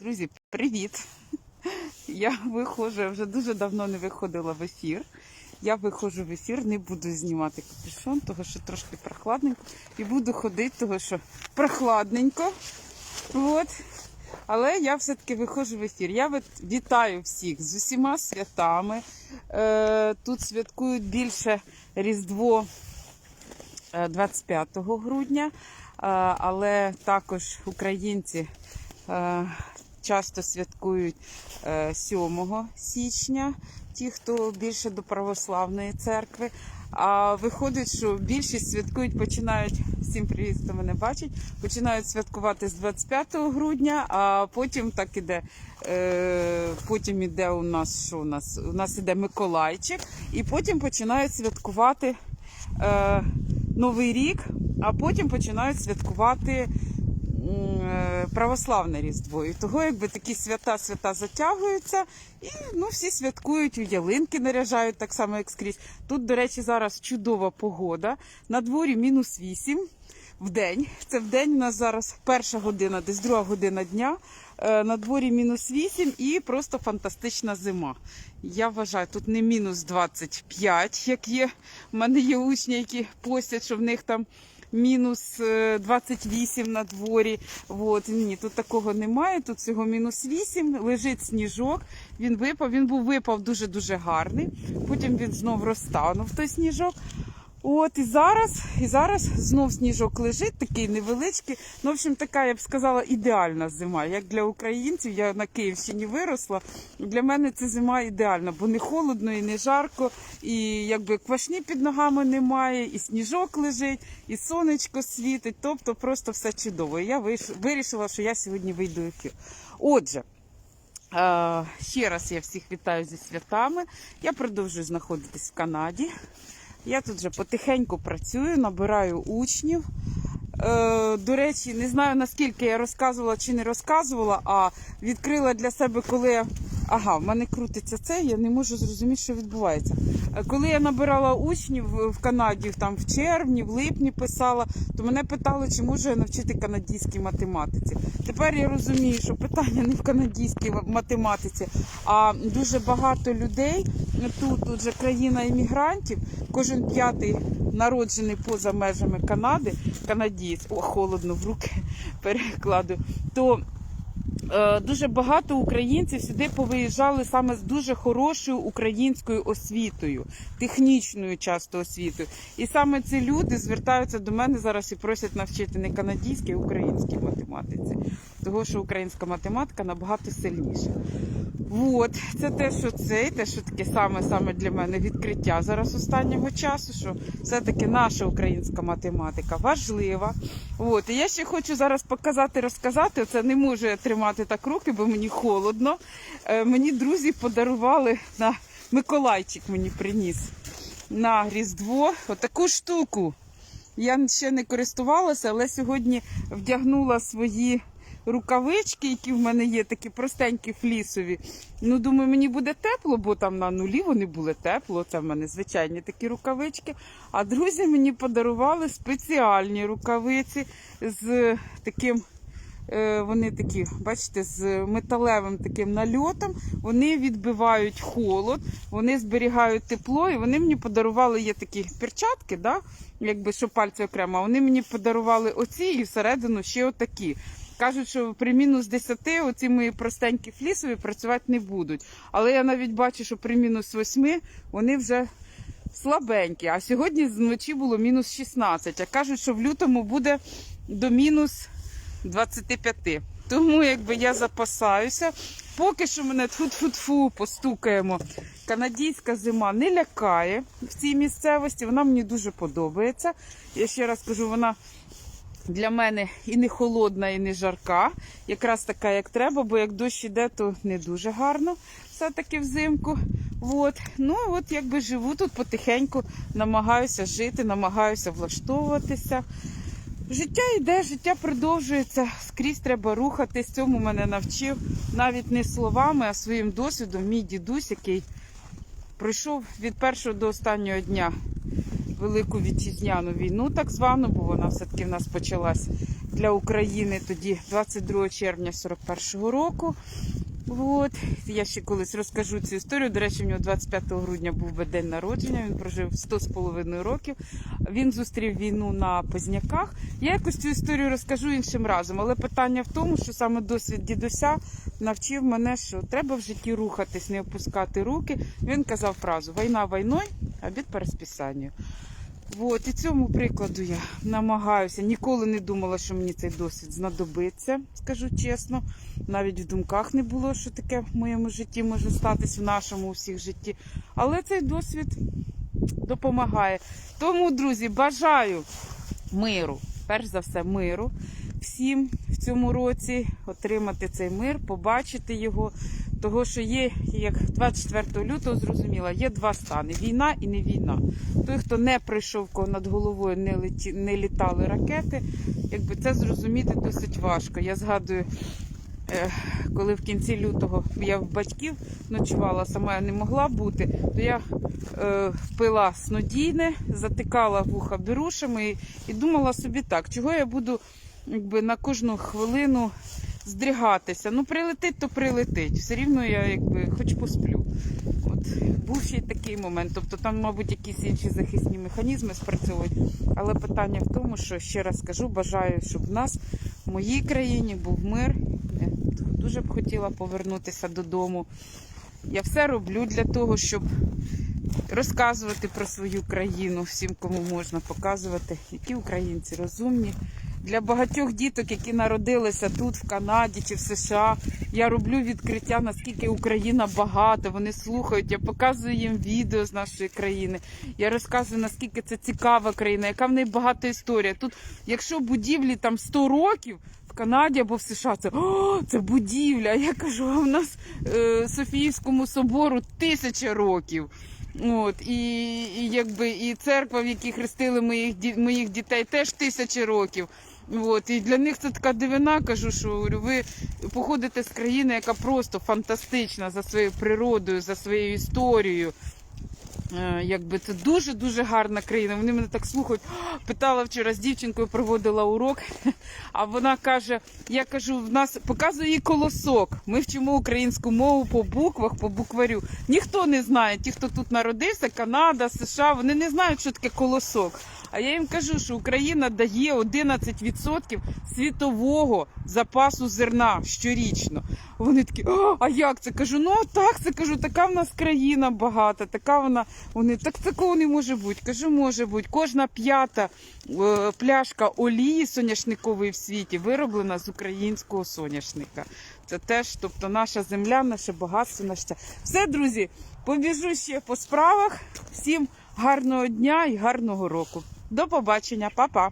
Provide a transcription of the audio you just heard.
Друзі, привіт! Я виходжу, я вже дуже давно не виходила в ефір. Я виходжу в ефір, не буду знімати капюшон, того що трошки прохладненько. І буду ходити, того що прохладненько. От. Але я все-таки виходжу в ефір. Я вітаю всіх з усіма святами. Е, тут святкують більше Різдво е, 25 грудня, е, але також українці е, часто святкують е, 7 січня, ті, хто більше до православної церкви. А виходить, що більшість святкують, починають всім привіт, хто мене бачить, починають святкувати з 25 грудня, а потім так іде. Е, потім іде у нас що у нас? У нас іде Миколайчик, і потім починають святкувати е, Новий рік, а потім починають святкувати е, православне Різдво. І того, якби такі свята свята затягуються, і ну, всі святкують, у ялинки наряжають так само, як скрізь. Тут, до речі, зараз чудова погода. На дворі мінус 8 в день. Це в день у нас зараз перша година, десь друга година дня. Е, На дворі мінус 8 і просто фантастична зима. Я вважаю, тут не мінус 25, як є. У мене є учні, які постять, що в них там мінус е, 28 на дворі. От, ні, тут такого немає. Тут всього мінус 8, лежить сніжок. Він випав, він був випав дуже-дуже гарний. Потім він знов розтанув той сніжок. От і зараз, і зараз знов сніжок лежить, такий невеличкий. Ну, в общем, така, я б сказала, ідеальна зима. Як для українців, я на Київщині виросла. Для мене це зима ідеальна, бо не холодно і не жарко, і якби квашні під ногами немає, і сніжок лежить, і сонечко світить. Тобто просто все чудово. І я вирішила, що я сьогодні вийду в ефір. Отже. Е, Ще раз я всіх вітаю зі святами. Я продовжую знаходитись в Канаді. Я тут вже потихеньку працюю, набираю учнів. Е, До речі, не знаю наскільки я розказувала чи не розказувала, а відкрила для себе, коли я. Ага, в мене крутиться це, я не можу зрозуміти, що відбувається. Е, Коли я набирала учнів в Канаді, там в червні, в липні писала, то мене питали, чи можу я навчити канадській математиці. Тепер я розумію, що питання не в канадській математиці, а дуже багато людей тут, тут же країна іммігрантів, кожен п'ятий народжений поза межами Канади, канадієць, о, холодно в руки перекладу, то е, дуже багато українців сюди повиїжджали саме з дуже хорошою українською освітою, технічною часто освітою. І саме ці люди звертаються до мене зараз і просять навчити не канадській, а українській математиці. Того, що українська математика набагато сильніша. От, це те, що це, і те, що таке саме саме для мене відкриття зараз останнього часу, що все-таки наша українська математика важлива. От, і я ще хочу зараз показати, розказати. Оце не можу я тримати так руки, бо мені холодно. Е, мені друзі подарували на Миколайчик мені приніс на Різдво отаку штуку. Я ще не користувалася, але сьогодні вдягнула свої рукавички, які в мене є, такі простенькі флісові. Ну, думаю, мені буде тепло, бо там на нулі вони були тепло. Це в мене звичайні такі рукавички. А друзі мені подарували спеціальні рукавиці з таким. е, Вони такі, бачите, з металевим таким нальотом. Вони відбивають холод, вони зберігають тепло, і вони мені подарували є такі перчатки, да? якби що пальці окремо. Вони мені подарували оці і всередину ще отакі. Кажуть, що при мінус 10 оці мої простенькі флісові працювати не будуть. Але я навіть бачу, що при мінус 8 вони вже слабенькі. А сьогодні вночі було мінус 16. А кажуть, що в лютому буде до мінус 25. Тому якби я запасаюся. Поки що мене тфу-тфу-тфу постукаємо. Канадійська зима не лякає в цій місцевості. Вона мені дуже подобається. Я ще раз кажу, вона для мене і не холодна, і не жарка. Якраз така, як треба, бо як дощ іде, то не дуже гарно все-таки взимку. От. Ну, от якби живу тут потихеньку, намагаюся жити, намагаюся влаштовуватися. Життя йде, життя продовжується, скрізь треба рухатись. Цьому мене навчив навіть не словами, а своїм досвідом. Мій дідусь, який пройшов від першого до останнього дня Велику вітчизняну війну, так звану, бо вона все-таки в нас почалась для України тоді 22 червня 41-го року. От. Я ще колись розкажу цю історію. До речі, в нього 25 грудня був би день народження. Він прожив 100 з половиною років. Він зустрів війну на Позняках. Я якось цю історію розкажу іншим разом. Але питання в тому, що саме досвід дідуся навчив мене, що треба в житті рухатись, не опускати руки. Він казав фразу Війна війною, обід по розписанню. От, і цьому прикладу я намагаюся. Ніколи не думала, що мені цей досвід знадобиться, скажу чесно. Навіть в думках не було, що таке в моєму житті може статись в нашому всіх житті. Але цей досвід допомагає. Тому, друзі, бажаю миру, перш за все, миру всім в цьому році отримати цей мир, побачити його. Того, що є, як 24 лютого зрозуміла, є два стани: війна і не війна. Той, хто не прийшов, кого над головою не, леті, не літали ракети, якби це зрозуміти досить важко. Я згадую, е, коли в кінці лютого я в батьків ночувала, сама я не могла бути, то я е, пила снодійне, затикала вуха берушами і, і думала собі так, чого я буду якби, на кожну хвилину здригатися. Ну, прилетить, то прилетить. Все рівно я якби хоч посплю. От був ще й такий момент. Тобто там, мабуть, якісь інші захисні механізми спрацьовують. Але питання в тому, що ще раз кажу, бажаю, щоб в нас в моїй країні був мир. Я дуже б хотіла повернутися додому. Я все роблю для того, щоб розказувати про свою країну всім, кому можна показувати, які українці розумні. Для багатьох діток, які народилися тут, в Канаді чи в США, я роблю відкриття, наскільки Україна багата. Вони слухають, я показую їм відео з нашої країни. Я розказую, наскільки це цікава країна, яка в неї багата історія. Тут, якщо будівлі там 100 років. В Канаді або в США це О, це будівля. Я кажу, а в нас е, Софіївському собору тисяча років. От, і, і якби і церква, в якій хрестили моїх моїх дітей, теж тисячі років. От, і для них це така дивина, кажу, що говорю, ви походите з країни, яка просто фантастична за своєю природою, за своєю історією. Е, Якби це дуже дуже гарна країна. Вони мене так слухають. Питала вчора з дівчинкою, проводила урок. А вона каже: я кажу, в нас показує їй колосок. Ми вчимо українську мову по буквах, по букварю. Ніхто не знає. Ті, хто тут народився, Канада, США, вони не знають, що таке колосок. А я їм кажу, що Україна дає 11% світового запасу зерна щорічно. Вони такі, а як це? Кажу, ну так, це кажу, така в нас країна багата, така вона. Вони так такого не може бути. Кажу, може бути. Кожна п'ята е, пляшка олії соняшникової в світі вироблена з українського соняшника. Це теж, тобто, наша земля, наше багатство, наше. Все, друзі, побіжу ще по справах. Всім гарного дня і гарного року. До побачення, Па-па!